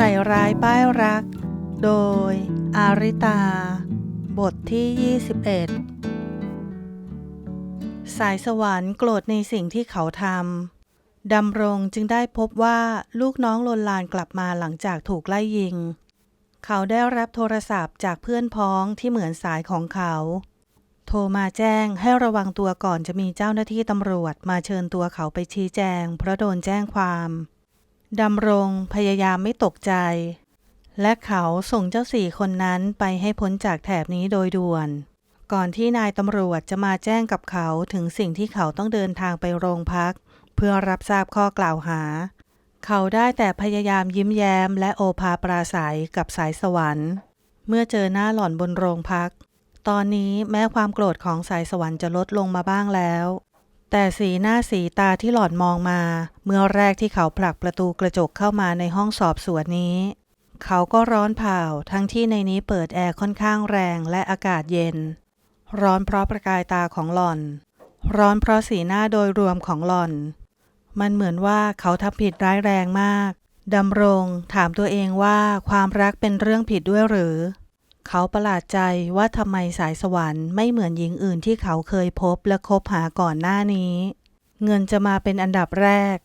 ใส่ร้ายป้ายรัก โดย อาริตา บทที่ 21 สายสวรรค์โกรธในสิ่งที่เขาทำ ดำรงจึงได้พบว่าลูกน้องลนลานกลับมาหลังจากถูกไล่ยิง เขาได้รับโทรศัพท์จากเพื่อนพ้องที่เหมือนสายของเขา โทรมาแจ้งให้ระวังตัวก่อนจะมีเจ้าหน้าที่ตำรวจมาเชิญตัวเขาไปชี้แจง เพราะโดนแจ้งความ ดำรงพยายามไม่ตกใจ และเขาส่งเจ้าสี่คนนั้นไปให้พ้นจากแถบนี้โดยด่วน ก่อนที่นายตำรวจจะมาแจ้งกับเขาถึงสิ่งที่เขาต้องเดินทางไปโรงพัก เพื่อรับทราบข้อกล่าวหา เขาได้แต่พยายามยิ้มแย้ม และโอภาปราศัยกับสายสวรรค์ เมื่อเจอหน้าหล่อนบนโรงพัก ตอนนี้แม้ความโกรธของสายสวรรค์จะลดลงมาบ้างแล้ว แต่สีหน้าสีตาที่หลอนมองมา เมื่อแรกที่เขาผลักประตูกระจกเข้ามาในห้องสอบสวนนี้ เขาก็ร้อนเผาทั้งที่ในนี้เปิดแอร์ค่อนข้างแรงและอากาศเย็น ร้อนเพราะประกายตาของหล่อน ร้อนเพราะสีหน้าโดยรวมของหล่อน มันเหมือนว่าเขาทำผิดร้ายแรงมากดำรงถามตัวเองว่าความรักเป็นเรื่องผิดด้วยหรือ เขาประหลาดใจว่าทำไมสายสวรรค์ไม่เหมือนหญิงอื่นที่เขาเคยพบและคบหาก่อนหน้านี้ เงินจะมาเป็นอันดับแรก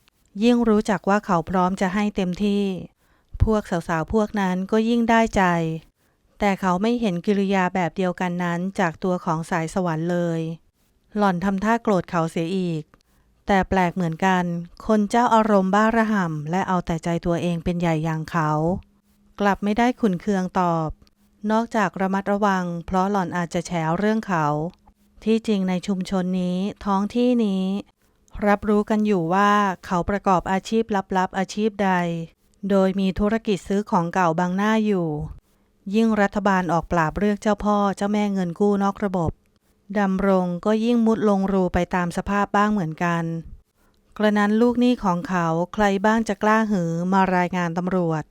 ยิ่งรู้จักว่าเขาพร้อมจะให้เต็มที่ พวกสาวๆพวกนั้นก็ยิ่งได้ใจ แต่เขาไม่เห็นกิริยาแบบเดียวกันนั้นจากตัวของสายสวรรค์เลย หล่อนทำท่าโกรธเขาเสียอีก แต่แปลกเหมือนกัน คนเจ้าอารมณ์บ้าระห่ำและเอาแต่ใจตัวเองเป็นใหญ่อย่างเขา กลับไม่ได้ขุนเคืองตอบ นอกจากระมัดระวัง เพราะหล่อนอาจจะแฉเรื่องเขา ที่จริงในชุมชนนี้ท้องที่นี้ รับรู้กันอยู่ว่าเขาประกอบอาชีพลับๆอาชีพใด โดยมีธุรกิจซื้อของเก่าบางหน้าอยู่ ยิ่งรัฐบาลออกปราบเรียกเจ้าพ่อเจ้าแม่เงินกู้นอกระบบดำรงก็ยิ่งมุดลงรูไปตามสภาพบ้างเหมือนกัน กระนั้นลูกหนี้ของเขาใครบ้างจะกล้าหือมารายงานตำรวจ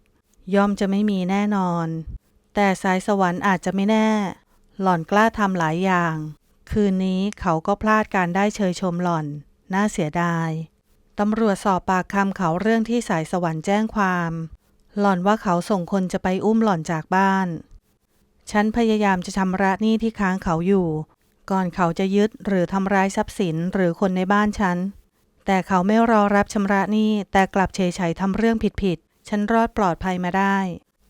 ย่อมจะไม่มีแน่นอน แต่สายสวรรค์อาจจะไม่แน่ หล่อนกล้าทำหลายอย่าง คืนนี้เขาก็พลาดการได้เชยชมหล่อน น่าเสียดายตำรวจสอบปากคำเขาเรื่องที่สายสวรรค์แจ้งความ หล่อนว่าเขาส่งคนจะไปอุ้มหล่อนจากบ้าน ฉันพยายามจะชำระหนี้ที่ค้างเขาอยู่ ก่อนเขาจะยึดหรือทำร้ายทรัพย์สินหรือคนในบ้านฉัน แต่เขาไม่รอรับชำระหนี้แต่กลับเฉยๆทำเรื่องผิดๆ ฉันรอดปลอดภัยมาได้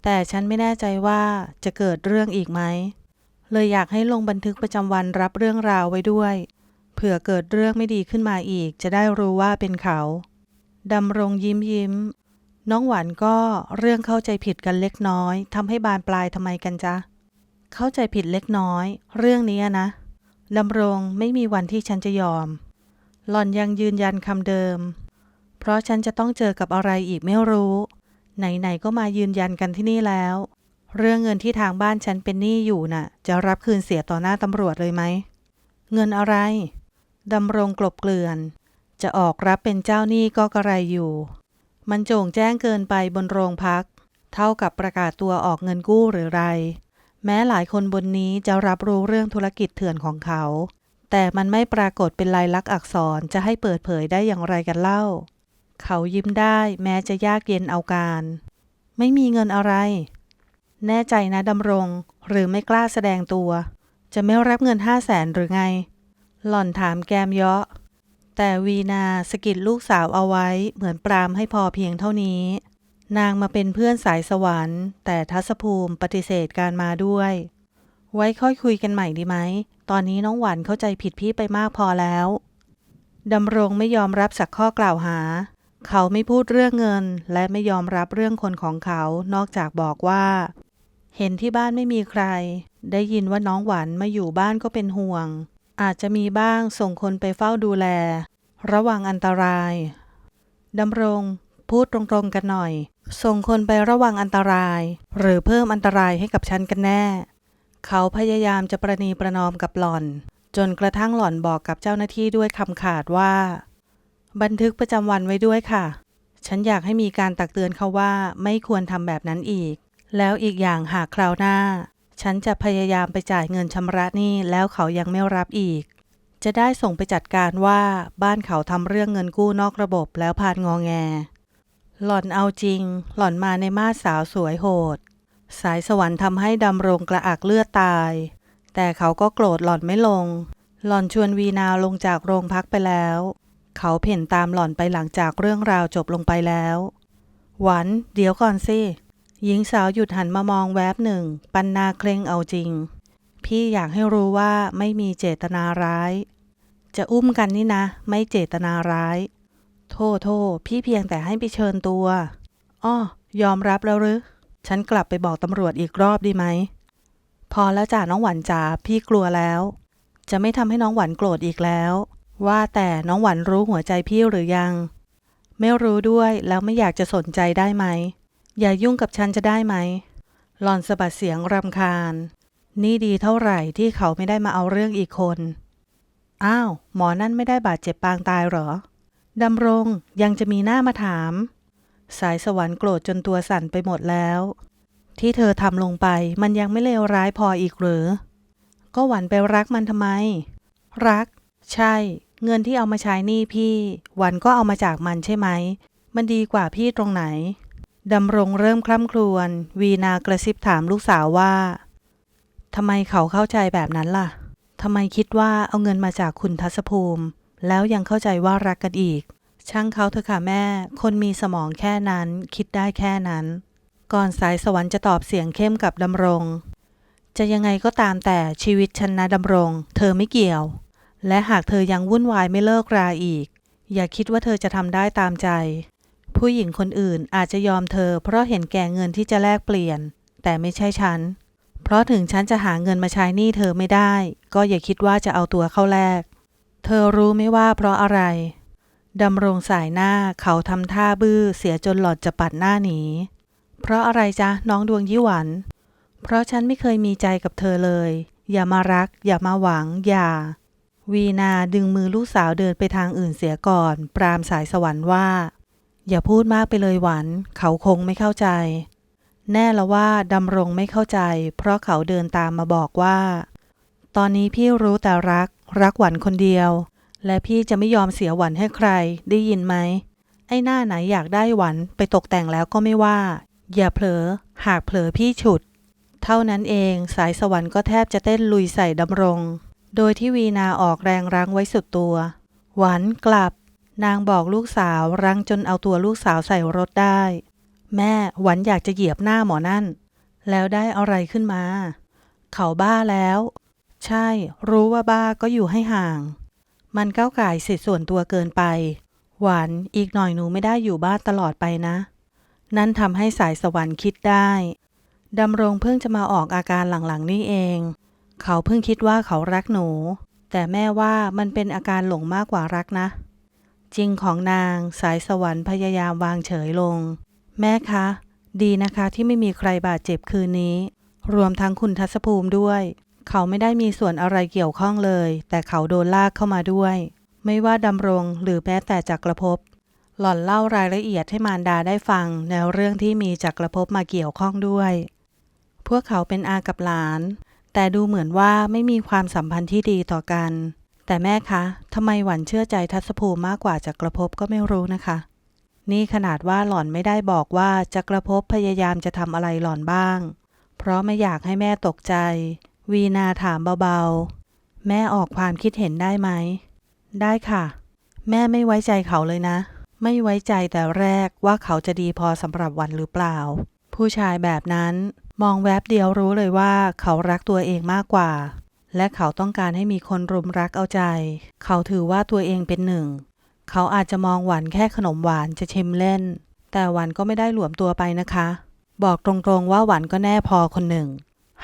แต่ฉันไม่แน่ใจว่าจะเกิดเรื่องอีกไหม เลยอยากให้ลงบันทึกประจำวันรับเรื่องราวไว้ด้วย เผื่อเกิดเรื่องไม่ดีขึ้นมาอีก จะได้รู้ว่าเป็นเขา ดำรงยิ้มยิ้ม น้องหวานก็เรื่องเข้าใจผิดกันเล็กน้อยทำให้บานปลายทำไมกันจ๊ะ เข้าใจผิดเล็กน้อย เรื่องนี้นะ ดำรงไม่มีวันที่ฉันจะยอม หล่อนยังยืนยันคำเดิม เพราะฉันจะต้องเจอกับอะไรอีกไม่รู้ ไหนๆก็มายืนยันกันที่นี่แล้ว เรื่องเงินที่ทางบ้านฉันเป็นหนี้อยู่น่ะ จะรับคืนเสียต่อหน้าตำรวจเลยไหม เงินอะไรดำรงกลบเกลื่อน จะออกรับเป็นเจ้าหนี้ก็กระไรอยู่ มันโจ่งแจ้งเกินไปบนโรงพัก เท่ากับประกาศตัวออกเงินกู้หรือไร แม้หลายคนบนนี้จะรับรู้เรื่องธุรกิจเถื่อนของเขา แต่มันไม่ปรากฏเป็นลายลักษณ์อักษรจะให้เปิดเผยได้อย่างไรกันเล่า เขายิ้มได้แม้จะยากเย็นเอาการ ไม่มีเงินอะไร แน่ใจนะดำรง หรือไม่กล้าแสดงตัว จะไม่รับเงินห้าแสนหรือไง หล่อนถามแกมเยาะ แต่วีนาสกิดลูกสาวเอาไว้เหมือนปรามให้พอเพียงเท่านี้ นางมาเป็นเพื่อนสายสวรรค์ แต่ทัศภูมิปฏิเสธการมาด้วย ไว้ค่อยคุยกันใหม่ดีไหม ตอนนี้น้องหวานเข้าใจผิดพี่ไปมากพอแล้วดำรงไม่ยอมรับสักข้อกล่าวหา เขาไม่พูดเรื่องเงิน และไม่ยอมรับเรื่องคนของเขา นอกจากบอกว่า เห็นที่บ้านไม่มีใคร ได้ยินว่าน้องหวานมาอยู่บ้านก็เป็นห่วง อาจจะมีบ้างส่งคนไปเฝ้าดูแล ระวังอันตรายดำรงพูดตรงๆกันหน่อย ส่งคนไประวังอันตราย หรือเพิ่มอันตรายให้กับฉันกันแน่ เขาพยายามจะประนีประนอมกับหล่อน จนกระทั่งหล่อนบอกกับเจ้าหน้าที่ด้วยคำขาดว่า บันทึกประจำวันไว้ด้วยค่ะ ฉันอยากให้มีการตักเตือนเขาว่าไม่ควรทำแบบนั้นอีก แล้วอีกอย่างหากคราวหน้า ฉันจะพยายามไปจ่ายเงินชำระหนี้แล้วเขายังไม่รับอีก จะได้ส่งไปจัดการว่าบ้านเขาทำเรื่องเงินกู้นอกระบบแล้วพานงองแง หล่อนเอาจริง หล่อนมาในมาสสาวสวยโหด สายสวรรค์ทำให้ดำรงกระอักเลือดตาย แต่เขาก็โกรธหล่อนไม่ลง หล่อนชวนวีนาลงจากโรงพักไปแล้ว เขาเพ่นตามหล่อนไปหลังจากเรื่องราวจบลงไปแล้ว หวัน เดี๋ยวก่อนสิ หญิงสาวหยุดหันมามองแวบหนึ่ง ปันนาเคร่งเอาจริง พี่อยากให้รู้ว่าไม่มีเจตนาร้าย จะอุ้มกันนี่นะ ไม่เจตนาร้าย โทษโทษพี่เพียงแต่ให้ไปเชิญตัวอ้อยอมรับแล้วหรือ ฉันกลับไปบอกตำรวจอีกรอบดีไหม พอแล้วจ้าน้องหวันจ๋าพี่กลัวแล้ว จะไม่ทำให้น้องหวันโกรธอีกแล้ว ว่าแต่น้องหวันรู้หัวใจพี่หรือยัง ไม่รู้ด้วยแล้วไม่อยากจะสนใจได้ไหม อย่ายุ่งกับฉันจะได้ไหม หลอนสะบัดเสียงรำคาญ นี่ดีเท่าไหร่ที่เขาไม่ได้มาเอาเรื่องอีกคน อ้าว หมอนั่นไม่ได้บาดเจ็บปางตายเหรอ ดำรงยังจะมีหน้ามาถาม สายสวรรค์โกรธจนตัวสั่นไปหมดแล้ว ที่เธอทำลงไปมันยังไม่เลวร้ายพออีกหรือ ก็หวันไปรักมันทำไม รัก ใช่ เงินที่เอามาใช้นี้พี่วันก็เอามาจากมันใช่ไหม มันดีกว่าพี่ตรงไหนดำรงเริ่มคร่ำครวญวีนากระซิบถามลูกสาวว่าทำไมเขาเข้าใจแบบนั้นล่ะทำไมคิดว่าเอาเงินมาจากคุณทัศภูมิ แล้วยังเข้าใจว่ารักกันอีก ช่างเขาเถอะค่ะแม่ คนมีสมองแค่นั้น คิดได้แค่นั้น ก่อนสายสวรรค์จะตอบเสียงเข้มกับดำรง จะยังไงก็ตามแต่ชีวิตฉันนะดำรง เธอไม่เกี่ยว และหากเธอยังวุ่นวายไม่เลิกราอีก อย่าคิดว่าเธอจะทำได้ตามใจ ผู้หญิงคนอื่นอาจจะยอมเธอ เพราะเห็นแก่เงินที่จะแลกเปลี่ยน แต่ไม่ใช่ฉัน เพราะถึงฉันจะหาเงินมาใช้หนี้เธอไม่ได้ ก็อย่าคิดว่าจะเอาตัวเข้าแลก เธอรู้ไหมว่าเพราะอะไรดำรงสายหน้าเขาทำท่าบื้อเสียจนหลอดจะปัดหน้าหนี เพราะอะไรจ๊ะน้องดวงยี่หวัน เพราะฉันไม่เคยมีใจกับเธอเลย อย่ามารัก อย่ามาหวัง อย่า วีนาดึงมือลูกสาวเดินไปทางอื่นเสียก่อน ปรามสายสวรรค์ว่า อย่าพูดมากไปเลยหวัน เขาคงไม่เข้าใจ แน่ละว่าดำรงไม่เข้าใจ เพราะเขาเดินตามมาบอกว่า ตอนนี้พี่รู้แต่รัก รักหวันคนเดียว และพี่จะไม่ยอมเสียหวันให้ใคร ได้ยินไหม ไอ้หน้าไหนอยากได้หวันไปตกแต่งแล้วก็ไม่ว่า อย่าเผลอ หากเผลอพี่ฉุด เท่านั้นเองสายสวรรค์ก็แทบจะเต้นลุยใส่ดำรง โดยที่วีนาออกแรงรั้งไว้สุดตัว หวันกลับ นางบอกลูกสาวรั้งจนเอาตัวลูกสาวใส่รถได้ แม่หวันอยากจะเหยียบหน้าหมอนั่น แล้วได้อะไรขึ้นมา เขาบ้าแล้ว ใช่ รู้ว่าบ้าก็อยู่ให้ห่าง มันก้าวไก่สิทธิส่วนตัวเกินไป หวานอีกหน่อยหนูไม่ได้อยู่บ้านตลอดไปนะ นั่นทำให้สายสวรรค์คิดได้ดำรงเพิ่งจะมาออกอาการหลังๆนี่เอง เขาเพิ่งคิดว่าเขารักหนู แต่แม่ว่ามันเป็นอาการหลงมากกว่ารักนะ จริงของนางสายสวรรค์พยายามวางเฉยลง แม่คะ ดีนะคะที่ไม่มีใครบาดเจ็บคืนนี้ รวมทั้งคุณทัศภูมิด้วย เขาไม่ได้มีส่วนอะไรเกี่ยวข้องเลย แต่เขาโดนลากเข้ามาด้วย ไม่ว่าดำรงหรือแม้แต่จักรภพหล่อนเล่ารายละเอียดให้มารดาได้ฟังในเรื่องที่มีจักรภพมาเกี่ยวข้องด้วย พวกเขาเป็นอากับหลาน แต่ดูเหมือนว่าไม่มีความสัมพันธ์ที่ดีต่อกัน แต่แม่คะทำไมหวันเชื่อใจทัศภูมิมากกว่าจักรภพก็ไม่รู้นะคะ นี่ขนาดว่าหล่อนไม่ได้บอกว่าจักรภพพยายามจะทำอะไรหล่อนบ้าง เพราะไม่อยากให้แม่ตกใจ วีนาถามเบาๆ แม่ออกความคิดเห็นได้ไหม ได้ค่ะ แม่ไม่ไว้ใจเขาเลยนะ ไม่ไว้ใจแต่แรกว่าเขาจะดีพอสำหรับวันหรือเปล่า ผู้ชายแบบนั้น มองแวบเดียวรู้เลยว่าเขารักตัวเองมากกว่า และเขาต้องการให้มีคนรุมรักเอาใจ เขาถือว่าตัวเองเป็นหนึ่ง เขาอาจจะมองหวานแค่ขนมหวานจะชิมเล่น แต่หวานก็ไม่ได้หลวมตัวไปนะคะ บอกตรงๆว่าหวานก็แน่พอคนหนึ่ง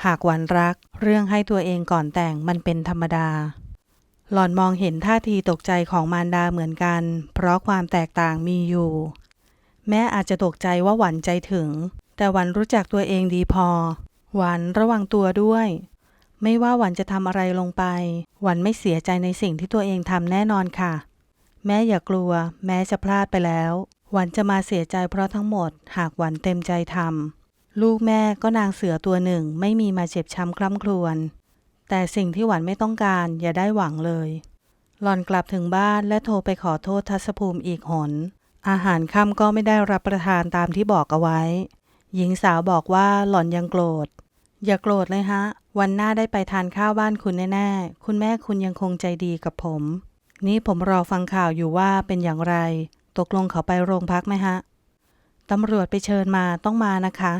หากหวานรัก เรื่องให้ตัวเองก่อนแต่งมันเป็นธรรมดา หล่อนมองเห็นท่าทีตกใจของมารดาเหมือนกัน เพราะความแตกต่างมีอยู่ แม่อาจจะตกใจว่าหวานใจถึง แต่หวานรู้จักตัวเองดีพอ หวานระวังตัวด้วย ไม่ว่าหวานจะทำอะไรลงไป หวานไม่เสียใจในสิ่งที่ตัวเองทำแน่นอนค่ะ แม่อย่ากลัว แม้จะพลาดไปแล้ว หวานจะมาเสียใจเพราะทั้งหมด หากหวานเต็มใจทำลูกแม่ก็นางเสือตัวหนึ่งไม่มีมาเจ็บช้ำคร่ำครวญแต่สิ่งที่หวานไม่ต้องการอย่าได้หวังเลย หล่อนกลับถึงบ้านและโทรไปขอโทษทัศภูมิอีกหน อาหารค่ำก็ไม่ได้รับประทานตามที่บอกเอาไว้ หญิงสาวบอกว่าหล่อนยังโกรธ อย่าโกรธเลยฮะ วันหน้าได้ไปทานข้าวบ้านคุณแน่ๆ คุณแม่คุณยังคงใจดีกับผม นี่ผมรอฟังข่าวอยู่ว่าเป็นอย่างไร ตกลงเขาไปโรงพักไหมฮะ ตำรวจไปเชิญมาต้องมานะคะ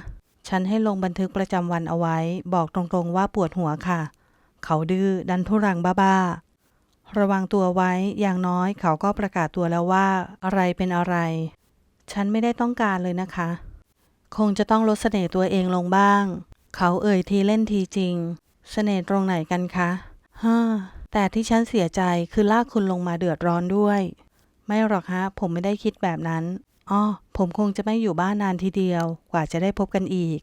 ฉันให้ลงบันทึกประจำวันเอาไว้ บอกตรงๆว่าปวดหัวค่ะ เขาดื้อดันทุรังบ้าๆ ระวังตัวไว้ อย่างน้อยเขาก็ประกาศตัวแล้วว่า อะไรเป็นอะไร ฉันไม่ได้ต้องการเลยนะคะ คงจะต้องลดเสน่ห์ตัวเองลงบ้าง เขาเอ่ยทีเล่นทีจริง เสน่ห์ตรงไหนกันคะฮ่าแต่ที่ฉันเสียใจคือลากคุณลงมาเดือดร้อนด้วย ไม่หรอกฮะ ผมไม่ได้คิดแบบนั้นอ้อผมคงจะไม่อยู่บ้านนานทีเดียว กว่าจะได้พบกันอีก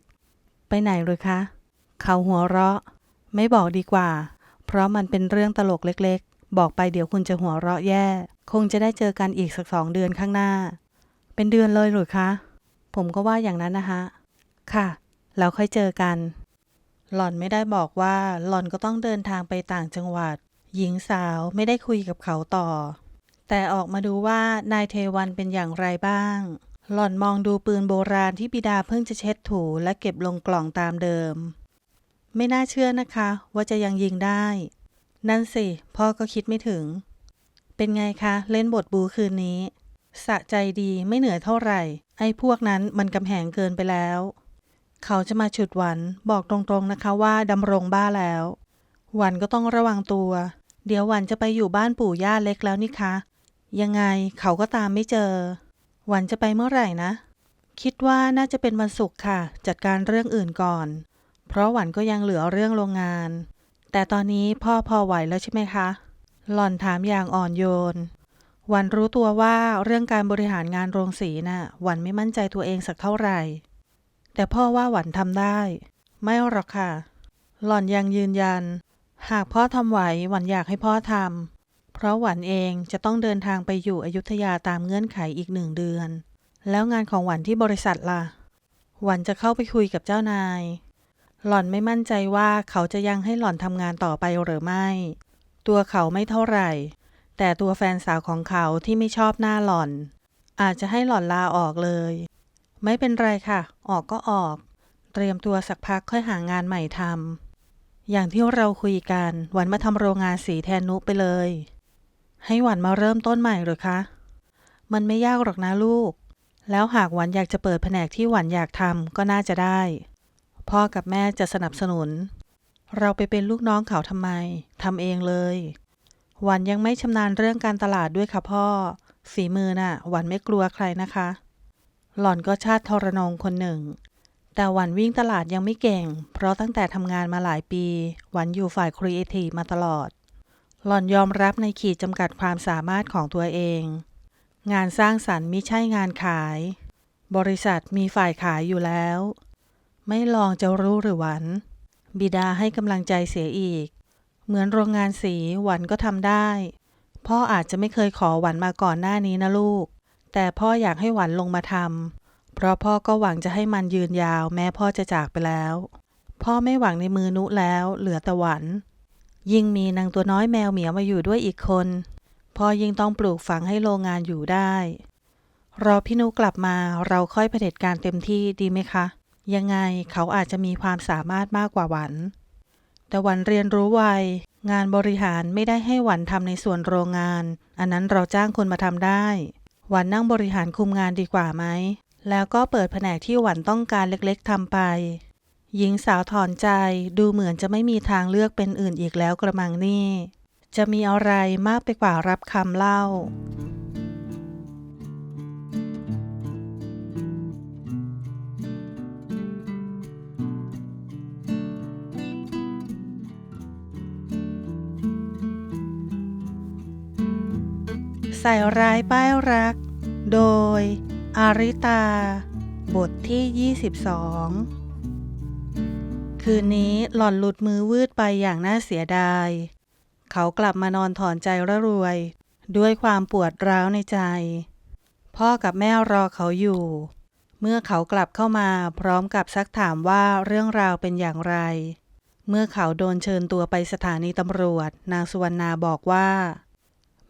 ไปไหนเลยคะ เขาหัวเราะ ไม่บอกดีกว่า เพราะมันเป็นเรื่องตลกเล็กๆ บอกไปเดี๋ยวคุณจะหัวเราะแย่ คงจะได้เจอกันอีกสักสองเดือนข้างหน้า เป็นเดือนเลยหรือคะ ผมก็ว่าอย่างนั้นนะคะค่ะแล้วค่อยเจอกัน หล่อนไม่ได้บอกว่า หล่อนก็ต้องเดินทางไปต่างจังหวัด หญิงสาวไม่ได้คุยกับเขาต่อ แต่ออกมาดูว่านายเทวันเป็นอย่างไรบ้าง หล่อนมองดูปืนโบราณที่บิดาเพิ่งจะเช็ดถูและเก็บลงกล่องตามเดิม ไม่น่าเชื่อนะคะ ว่าจะยังยิงได้ นั่นสิ พ่อก็คิดไม่ถึง เป็นไงคะ เล่นบทบูคืนนี้ สะใจดีไม่เหนื่อยเท่าไหร่ ไอ้พวกนั้นมันกำแหงเกินไปแล้ว เขาจะมาฉุดหวันบอกตรงๆนะคะว่าดำรงบ้าแล้ว หวันก็ต้องระวังตัว เดี๋ยวหวันจะไปอยู่บ้านปู่ย่าเล็กแล้วนี่คะ ยังไงเขาก็ตามไม่เจอ หวันจะไปเมื่อไหร่นะ คิดว่าน่าจะเป็นวันศุกร์ค่ะ จัดการเรื่องอื่นก่อน เพราะหวันก็ยังเหลือเรื่องโรงงาน แต่ตอนนี้พ่อพอไหวแล้วใช่ไหมคะ หล่อนถามอย่างอ่อนโยน วันรู้ตัวว่าเรื่องการบริหารงานโรงสีน่ะวันไม่มั่นใจตัวเองสักเท่าไหร่ แต่พ่อว่าหวันทำได้ ไม่หรอกค่ะ หล่อนยังยืนยัน หากพ่อทำไหวหวันอยากให้พ่อทำเพราะหวันเองจะต้องเดินทางไปอยู่อยุธยาตามเงื่อนไขอีกหนึ่งเดือน แล้วงานของหวันที่บริษัทล่ะ หวันจะเข้าไปคุยกับเจ้านาย หล่อนไม่มั่นใจว่าเขาจะยังให้หล่อนทำงานต่อไปหรือไม่ ตัวเขาไม่เท่าไหร่ แต่ตัวแฟนสาวของเขาที่ไม่ชอบหน้าหล่อน อาจจะให้หล่อนลาออกเลย ไม่เป็นไรค่ะ ออกก็ออก เตรียมตัวสักพักค่อยหางานใหม่ทำอย่างที่เราคุยกันหวันมาทำโรงงานสีแทนนุไปเลย ให้หวันมาเริ่มต้นใหม่หรือคะ มันไม่ยากหรอกนะลูก แล้วหากหวันอยากจะเปิดแผนกที่หวันอยากทำก็น่าจะได้ พ่อกับแม่จะสนับสนุน เราไปเป็นลูกน้องเขาทำไมทำเองเลย หวันยังไม่ชำนาญเรื่องการตลาดด้วยค่ะพ่อ ฝีมือน่ะ หวันไม่กลัวใครนะคะ หล่อนก็ชาติทรนงคนหนึ่ง แต่หวันวิ่งตลาดยังไม่เก่ง เพราะตั้งแต่ทำงานมาหลายปี หวันอยู่ฝ่ายครีเอทีฟมาตลอด หล่อนยอมรับในขีดจำกัดความสามารถของตัวเอง งานสร้างสรรค์มิใช่งานขาย บริษัทมีฝ่ายขายอยู่แล้ว ไม่ลองจะรู้หรือหวัน บิดาให้กำลังใจเสียอีก เหมือนโรงงานสีหวันก็ทำได้ พ่ออาจจะไม่เคยขอหวันมาก่อนหน้านี้นะลูก แต่พ่ออยากให้หวันลงมาทำเพราะพ่อก็หวังจะให้มันยืนยาว แม้พ่อจะจากไปแล้ว พ่อไม่หวังในมือนุแล้ว เหลือแต่หวัน ยิ่งมีนางตัวน้อยแมวเหมียวมาอยู่ด้วยอีกคน พ่อยิ่งต้องปลูกฝังให้โรงงานอยู่ได้ รอพี่นุกลับมาเราค่อยเผด็จการเต็มที่ดีไหมคะ ยังไงเขาอาจจะมีความสามารถมากกว่าหวัน แต่หวันเรียนรู้ไว งานบริหารไม่ได้ให้หวันทำในส่วนโรงงาน อันนั้นเราจ้างคนมาทำได้ หวันนั่งบริหารคุมงานดีกว่าไหม แล้วก็เปิดแผนกที่หวันต้องการเล็กๆทำไป หญิงสาวถอนใจดูเหมือนจะไม่มีทางเลือกเป็นอื่นอีกแล้วกระมังนี่ จะมีอะไรมากไปกว่ารับคำเล่า ส่ร้ายป้ายรัก โดย อาริตา บทที่ 22 คืนนี้หล่อนหลุดมือวืดไปอย่างน่าเสียดาย เขากลับมานอนถอนใจระรวย ด้วยความปวดร้าวในใจ พ่อกับแม่รอเขาอยู่ เมื่อเขากลับเข้ามาพร้อมกับซักถามว่าเรื่องราวเป็นอย่างไร เมื่อเขาโดนเชิญตัวไปสถานีตำรวจ นางสุวรรณาบอกว่า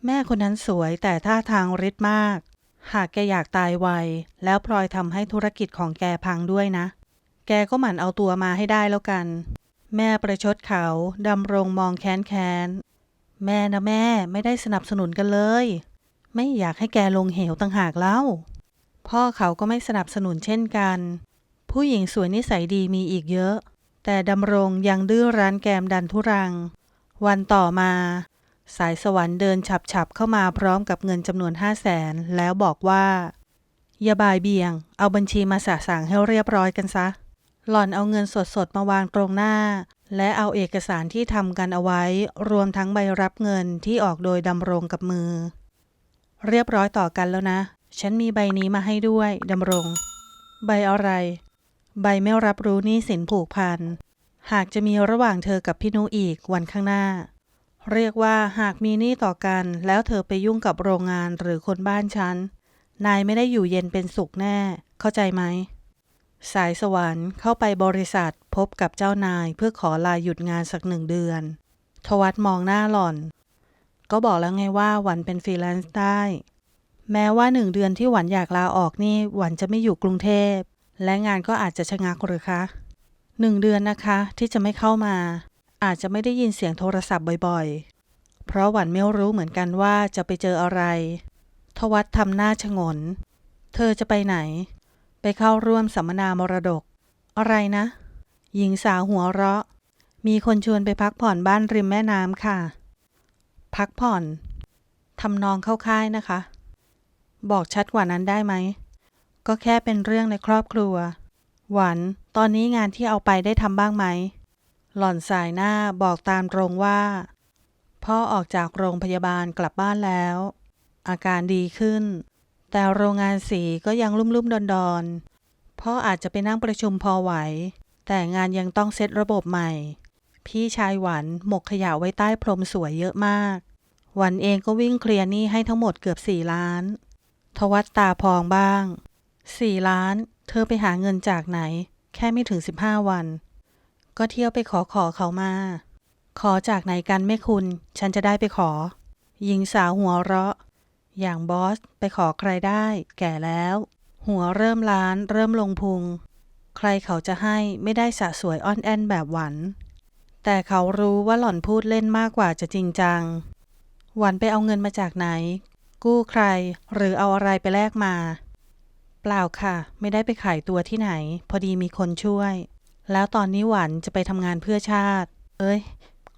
แม่คนนั้นสวยแต่ท่าทางฤทธิ์มาก หากแกอยากตายไว แล้วพลอยทำให้ธุรกิจของแกพังด้วยนะ แกก็หมั่นเอาตัวมาให้ได้แล้วกัน แม่ประชดเขาดำรงมองแค้นแค้นแม่นะแม่ไม่ได้สนับสนุนกันเลย ไม่อยากให้แกลงเหวต่างหากเล่า พ่อเขาก็ไม่สนับสนุนเช่นกัน ผู้หญิงสวยนิสัยดีมีอีกเยอะ แต่ดำรงยังดื้อรั้นแกมดันทุรัง วันต่อมา สายสวรรค์เดินฉับๆเข้ามาพร้อมกับเงินจำนวนห้าแสนแล้วบอกว่า อย่าบ่ายเบี่ยง เอาบัญชีมาสะสางให้เรียบร้อยกันซะ หล่อนเอาเงินสดๆมาวางตรงหน้า และเอาเอกสารที่ทำกันเอาไว้ รวมทั้งใบรับเงินที่ออกโดยดำรงกับมือ เรียบร้อยต่อกันแล้วนะ ฉันมีใบนี้มาให้ด้วยดำรง ใบอะไร ใบไม่รับรู้หนี้สินผูกพันหากจะมีระหว่างเธอกับพี่นุอีกวันข้างหน้า เรียกว่าหากมีหนี้ต่อกัน แล้วเธอไปยุ่งกับโรงงานหรือคนบ้านฉัน นายไม่ได้อยู่เย็นเป็นสุขแน่ เข้าใจไหม สายสวรรค์เข้าไปบริษัทพบกับเจ้านายเพื่อขอลาหยุดงานสักหนึ่งเดือน ทวัตมองหน้าหล่อน ก็บอกแล้วไงว่าหวันเป็นฟรีแลนซ์ได้ แม้ว่าหนึ่งเดือนที่หวันอยากลาออกนี่หวันจะไม่อยู่กรุงเทพ และงานก็อาจจะชะงักหรือคะหนึ่งเดือนนะคะที่จะไม่เข้ามา อาจจะไม่ได้ยินเสียงโทรศัพท์บ่อยๆ เพราะหวันไม่รู้เหมือนกันว่าจะไปเจออะไร ทวัตทำหน้าชงน เธอจะไปไหน ไปเข้าร่วมสัมมนามรดก อะไรนะ หญิงสาวหัวเราะ มีคนชวนไปพักผ่อนบ้านริมแม่น้ำค่ะ พักผ่อน ทำนองเข้าค่ายนะคะ บอกชัดกว่านั้นได้ไหม ก็แค่เป็นเรื่องในครอบครัว หวัน ตอนนี้งานที่เอาไปได้ทำบ้างไหม หล่อนสายหน้าบอกตามตรงว่า พ่อออกจากโรงพยาบาลกลับบ้านแล้ว อาการดีขึ้น แต่โรงงานสีก็ยังลุ่มๆดอนๆ พ่ออาจจะไปนั่งประชุมพอไหว แต่งานยังต้องเซตระบบใหม่ พี่ชายหวันหมกขยะไว้ใต้พรมสวยเยอะมาก หวันเองก็วิ่งเคลียร์หนี้ให้ทั้งหมดเกือบสี่ล้าน ทวัตตาพองบ้างสี่ล้าน เธอไปหาเงินจากไหน แค่ไม่ถึงสิบห้าวัน ก็เที่ยวไปขอขอเขามา ขอจากไหนกันแม่คุณ ฉันจะได้ไปขอ หญิงสาวหัวเราะ อย่างบอสไปขอใครได้ แก่แล้ว หัวเริ่มล้าน เริ่มลงพุง ใครเขาจะให้ไม่ได้สะสวยอ้อนแอนแบบหวัน แต่เขารู้ว่าหล่อนพูดเล่นมากกว่าจะจริงจัง หวันไปเอาเงินมาจากไหน กู้ใคร หรือเอาอะไรไปแลกมา เปล่าค่ะ ไม่ได้ไปขายตัวที่ไหน พอดีมีคนช่วย แล้วตอนนี้หวันจะไปทำงานเพื่อชาติ เอ้ย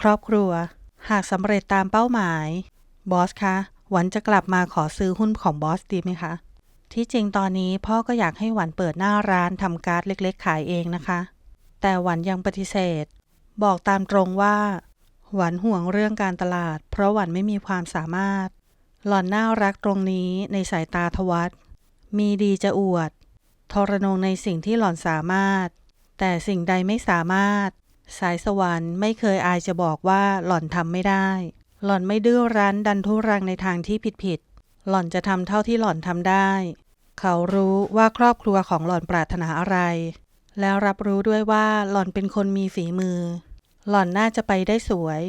ครอบครัว หากสำเร็จตามเป้าหมาย บอสคะ หวันจะกลับมาขอซื้อหุ้นของบอสดีไหมคะ ที่จริงตอนนี้พ่อก็อยากให้หวันเปิดหน้าร้านทำการ์ดเล็ก ๆ ขายเองนะคะ แต่หวันยังปฏิเสธ บอกตามตรงว่า หวันห่วงเรื่องการตลาด เพราะหวันไม่มีความสามารถ หล่อนน่ารักตรงนี้ในสายตาทวัตมีดีจะอวด ทรนงในสิ่งที่หล่อนสามารถ แต่สิ่งใดไม่สามารถ สายสวรรค์ไม่เคยอายจะบอกว่าหล่อนทำไม่ได้ หล่อนไม่ดื้อรั้นดันทุรังในทางที่ผิดๆหล่อนจะทำเท่าที่หล่อนทำได้ เขารู้ว่าครอบครัวของหล่อนปรารถนาอะไร แล้วรับรู้ด้วยว่าหล่อนเป็นคนมีฝีมือ หล่อนน่าจะไปได้สวย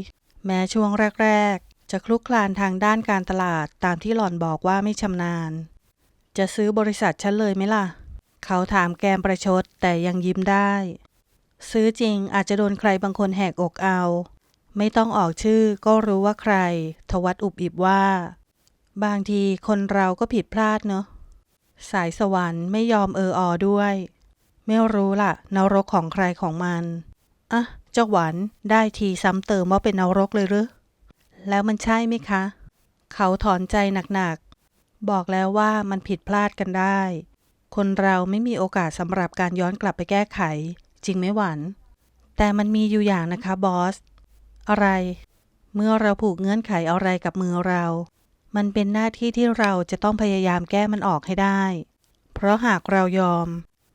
แม้ช่วงแรกๆ จะคลุกคลานทางด้านการตลาดตามที่หล่อนบอกว่าไม่ชำนาญ จะซื้อบริษัทฉันเลยไหมล่ะ เขาถามแกมประชดแต่ยังยิ้มได้ ซื้อจริงอาจจะโดนใครบางคนแหกอกเอา ไม่ต้องออกชื่อก็รู้ว่าใคร ทวัตอุบอิบว่า บางทีคนเราก็ผิดพลาดเนอะสายสวรรค์ไม่ยอมเอออด้วย ไม่รู้ล่ะนรกของใครของมันอะเจ้าหวันได้ทีซ้ำเติมว่าเป็นนรกเลยหรือแล้วมันใช่ไหมคะ เขาถอนใจหนักๆ บอกแล้วว่ามันผิดพลาดกันได้ คนเราไม่มีโอกาสสำหรับการย้อนกลับไปแก้ไข จริงไหมหวันแต่มันมีอยู่อย่างนะคะบอส อะไร เมื่อเราผูกเงื่อนไขอะไรกับมือเรา มันเป็นหน้าที่ที่เราจะต้องพยายามแก้มันออกให้ได้ เพราะหากเรายอม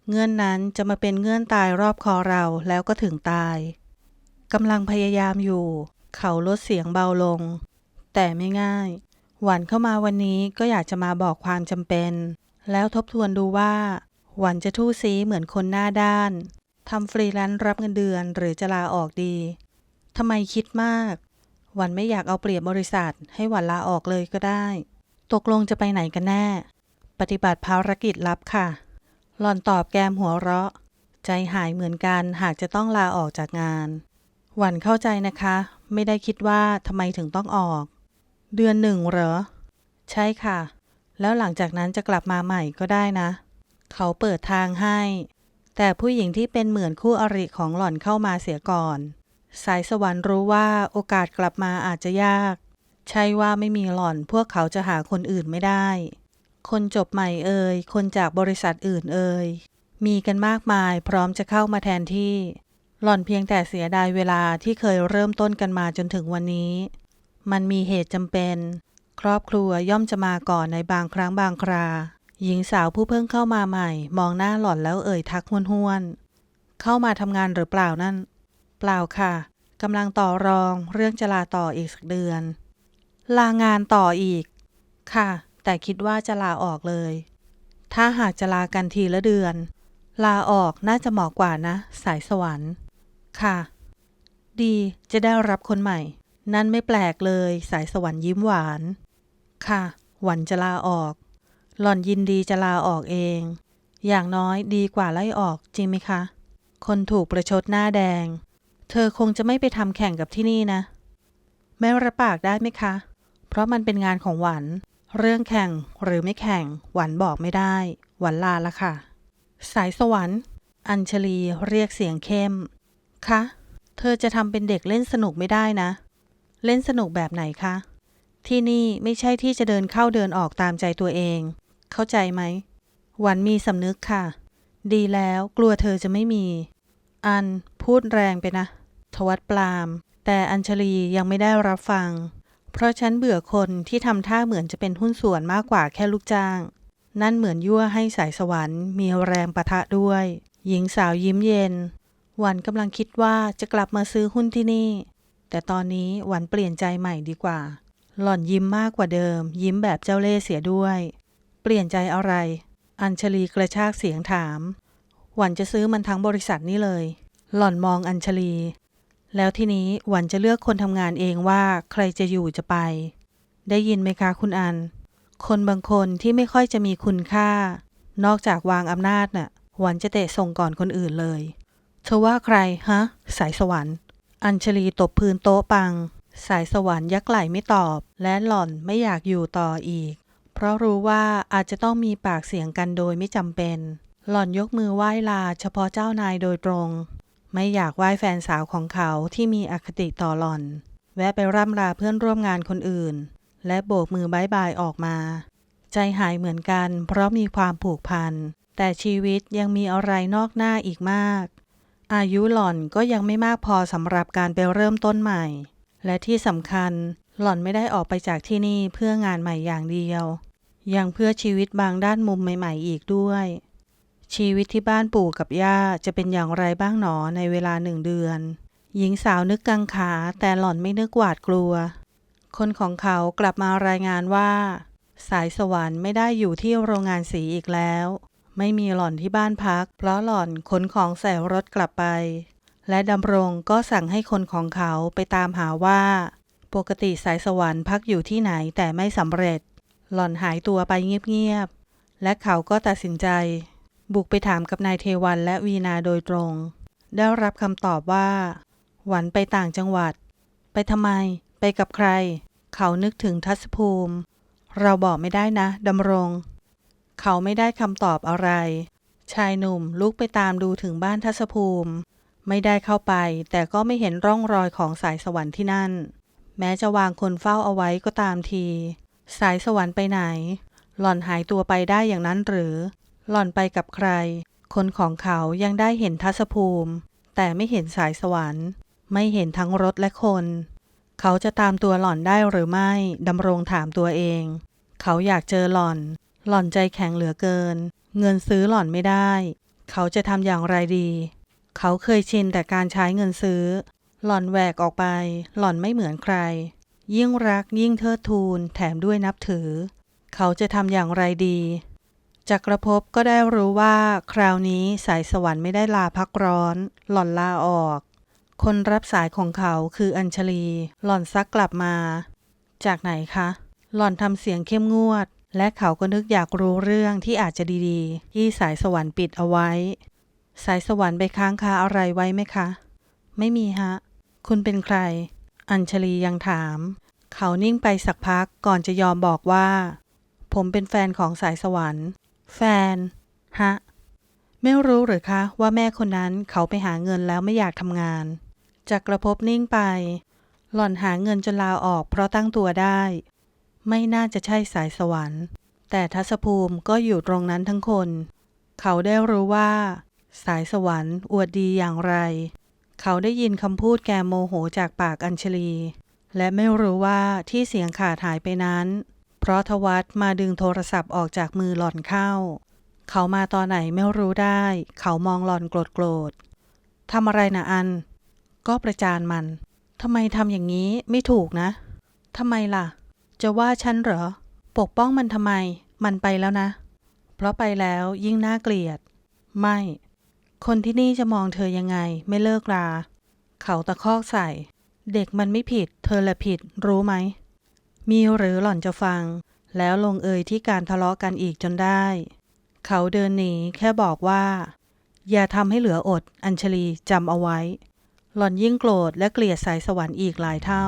เงื่อนนั้นจะมาเป็นเงื่อนตายรอบคอเราแล้วก็ถึงตายกำลังพยายามอยู่ เขาลดเสียงเบาลง แต่ไม่ง่าย หวันเข้ามาวันนี้ก็อยากจะมาบอกความจำเป็น แล้วทบทวนดูว่า หวันจะทู่ซีเหมือนคนหน้าด้านทำฟรีแลนซ์รับเงินเดือนหรือจะลาออกดีทำไมคิดมาก หวันไม่อยากเอาเปรียบบริษัท ให้หวันลาออกเลยก็ได้ ตกลงจะไปไหนกันแน่ ปฏิบัติภารกิจลับค่ะ หล่อนตอบแกมหัวเราะ ใจหายเหมือนกันหากจะต้องลาออกจากงาน หวันเข้าใจนะคะ ไม่ได้คิดว่าทำไมถึงต้องออก เดือนหนึ่งเหรอ ใช่ค่ะ แล้วหลังจากนั้นจะกลับมาใหม่ก็ได้นะ เขาเปิดทางให้ แต่ผู้หญิงที่เป็นเหมือนคู่อริของหล่อนเข้ามาเสียก่อน สายสวรรค์รู้ว่าโอกาสกลับมาอาจจะยาก ใช่ว่าไม่มีหล่อนพวกเขาจะหาคนอื่นไม่ได้ คนจบใหม่เอ่ย คนจากบริษัทอื่นเอ่ย มีกันมากมายพร้อมจะเข้ามาแทนที่ หล่อนเพียงแต่เสียดายเวลาที่เคยเริ่มต้นกันมาจนถึงวันนี้ มันมีเหตุจำเป็น รอบครัวย่อมจะมาก่อนในบางครั้งบางครา หญิงสาวผู้เพิ่งเข้ามาใหม่ มองหน้าหล่อนแล้วเอ่ยทักห้วนๆ เข้ามาทำงานหรือเปล่านั่น เปล่าค่ะกำลังต่อรองเรื่องจะลาต่ออีกสักเดือน ลางานต่ออีก ค่ะ แต่คิดว่าจะลาออกเลย ถ้าหากจะลากันทีละเดือน ลาออกน่าจะเหมาะกว่านะ สายสวรรค์ ค่ะ ดีจะได้รับคนใหม่ นั่นไม่แปลกเลย สายสวรรค์ยิ้มหวาน ค่ะ หวันจะลาออก หล่อนยินดีจะลาออกเอง อย่างน้อยดีกว่าไล่ออกจริงไหมคะ คนถูกประชดหน้าแดง เธอคงจะไม่ไปทำแข่งกับที่นี่นะ แม่รับปากได้ไหมคะ เพราะมันเป็นงานของหวัน เรื่องแข่งหรือไม่แข่งหวันบอกไม่ได้ หวันลาละค่ะ สายสวรรค์ อัญชลีเรียกเสียงเข้ม คะ เธอจะทำเป็นเด็กเล่นสนุกไม่ได้นะ เล่นสนุกแบบไหนคะ ที่นี่ไม่ใช่ที่จะเดินเข้าเดินออกตามใจตัวเอง เข้าใจไหม หวันมีสำนึกค่ะ ดีแล้วกลัวเธอจะไม่มี อันพูดแรงไปนะ ทวัดปลาม แต่อัญชลียังไม่ได้รับฟัง เพราะฉันเบื่อคนที่ทำท่าเหมือนจะเป็นหุ้นส่วนมากกว่าแค่ลูกจ้าง นั่นเหมือนยั่วให้สายสวรรค์มีแรงประทะด้วย หญิงสาวยิ้มเย็น หวันกำลังคิดว่าจะกลับมาซื้อหุ้นที่นี่ แต่ตอนนี้หวันเปลี่ยนใจใหม่ดีกว่า หล่อนยิ้มมากกว่าเดิม ยิ้มแบบเจ้าเล่ห์เสียด้วย เปลี่ยนใจอะไร อัญชลีกระชากเสียงถาม หวันจะซื้อมันทั้งบริษัทนี่เลย หล่อนมองอัญชลี แล้วทีนี้หวันจะเลือกคนทำงานเองว่าใครจะอยู่จะไป ได้ยินไหมคะคุณอัน คนบางคนที่ไม่ค่อยจะมีคุณค่า นอกจากวางอำนาจน่ะหวันจะเตะส่งก่อนคนอื่นเลยเธอว่าใครฮะ สายสวรรค์ อัญชลีตบพื้นโต๊ะปัง สายสวรรค์ยักไหลไม่ตอบ และหล่อนไม่อยากอยู่ต่ออีก เพราะรู้ว่าอาจจะต้องมีปากเสียงกันโดยไม่จำเป็น หล่อนยกมือไหว้ลาเฉพาะเจ้านายโดยตรง ไม่อยากไหว้แฟนสาวของเขาที่มีอคติต่อหล่อน แวะไปร่ำลาเพื่อนร่วมงานคนอื่น และโบกมือบายบายออกมา ใจหายเหมือนกัน เพราะมีความผูกพัน แต่ชีวิตยังมีอะไรนอกหน้าอีกมาก อายุหล่อนก็ยังไม่มากพอสำหรับการไปเริ่มต้นใหม่ และที่สำคัญหล่อนไม่ได้ออกไปจากที่นี่เพื่องานใหม่อย่างเดียว ยังเพื่อชีวิตบางด้านมุมใหม่ ๆ อีกด้วย ชีวิตที่บ้านปู่กับย่าจะเป็นอย่างไรบ้างหนอในเวลาหนึ่งเดือน หญิงสาวนึกกังขาแต่หล่อนไม่นึกหวาดกลัว คนของเขากลับมารายงานว่า สายสวรรค์ไม่ได้อยู่ที่โรงงานสีอีกแล้ว ไม่มีหล่อนที่บ้านพัก เพราะหล่อนขนของใส่รถกลับไป และดำรงก็สั่งให้คนของเขาไปตามหาว่า ปกติสายสวรรค์พักอยู่ที่ไหนแต่ไม่สำเร็จ หล่อนหายตัวไปเงียบๆ และเขาก็ตัดสินใจ บุกไปถามกับนายเทวันและวีนาโดยตรง ได้รับคำตอบว่า หวันไปต่างจังหวัด ไปทำไม ไปกับใคร เขานึกถึงทัศภูมิ เราบอกไม่ได้นะดำรง เขาไม่ได้คำตอบอะไร ชายหนุ่มลุกไปตามดูถึงบ้านทัศภูมิ ไม่ได้เข้าไป แต่ก็ไม่เห็นร่องรอยของสายสวรรค์ที่นั่น แม้จะวางคนเฝ้าเอาไว้ก็ตามที สายสวรรค์ไปไหน หล่อนหายตัวไปได้อย่างนั้นหรือ หล่อนไปกับใคร คนของเขายังได้เห็นทัศภูมิ แต่ไม่เห็นสายสวรรค์ ไม่เห็นทั้งรถและคน เขาจะตามตัวหล่อนได้หรือไม่ดำรงถามตัวเอง เขาอยากเจอหล่อน หล่อนใจแข็งเหลือเกิน เงินซื้อหล่อนไม่ได้ เขาจะทำอย่างไรดี เขาเคยชินแต่การใช้เงินซื้อ หล่อนแหวกออกไป หล่อนไม่เหมือนใคร ยิ่งรักยิ่งเทิดทูน แถมด้วยนับถือ เขาจะทำอย่างไรดีจักรภพก็ได้รู้ว่าคราวนี้สายสวรรค์ไม่ได้ลาพักร้อน หล่อนลาออก คนรับสายของเขาคืออัญชลี หล่อนซักกลับมา จากไหนคะ หล่อนทำเสียงเข้มงวด และเขาก็นึกอยากรู้เรื่องที่อาจจะดีๆ ที่สายสวรรค์ปิดเอาไว้ สายสวรรค์ไปค้างคาอะไรไว้ไหมคะ ไม่มีฮะ คุณเป็นใคร อัญชลียังถาม เขานิ่งไปสักพักก่อนจะยอมบอกว่า ผมเป็นแฟนของสายสวรรค์ แฟน ฮะ ไม่รู้หรือคะ ว่าแม่คนนั้นเขาไปหาเงินแล้วไม่อยากทำงานจากกระพบนิ่งไป หล่อนหาเงินจนลาออกเพราะตั้งตัวได้ ไม่น่าจะใช่สายสวรรค์ แต่ทัศภูมิก็อยู่ตรงนั้นทั้งคน เขาได้รู้ว่า สายสวรรค์อวดดีอย่างไร เขาได้ยินคำพูดแกโมโหจากปากอัญชลี และไม่รู้ว่าที่เสียงขาดหายไปนั้น เพราะทวัตมาดึงโทรศัพท์ออกจากมือหล่อนเข้า เขามาตอนไหนไม่รู้ได้ เขามองหล่อนโกรธโกรธๆทำอะไรนะอัน ก็ประจานมันทำไมทำอย่างนี้ไม่ถูกนะทำไมล่ะ จะว่าฉันเหรอ ปกป้องมันทำไม มันไปแล้วนะ เพราะไปแล้วยิ่งน่าเกลียด ไม่ คนที่นี่จะมองเธอยังไงไม่เลิกรา เขาตะคอกใส่ เด็กมันไม่ผิด เธอละผิดรู้ไหม มีหรือหล่อนจะฟัง แล้วลงเอยที่การทะเลาะกันอีกจนได้ เขาเดินหนีแค่บอกว่า อย่าทำให้เหลืออด อัญชลีจำเอาไว้ หล่อนยิ่งโกรธและเกลียดสายสวรรค์อีกหลายเท่า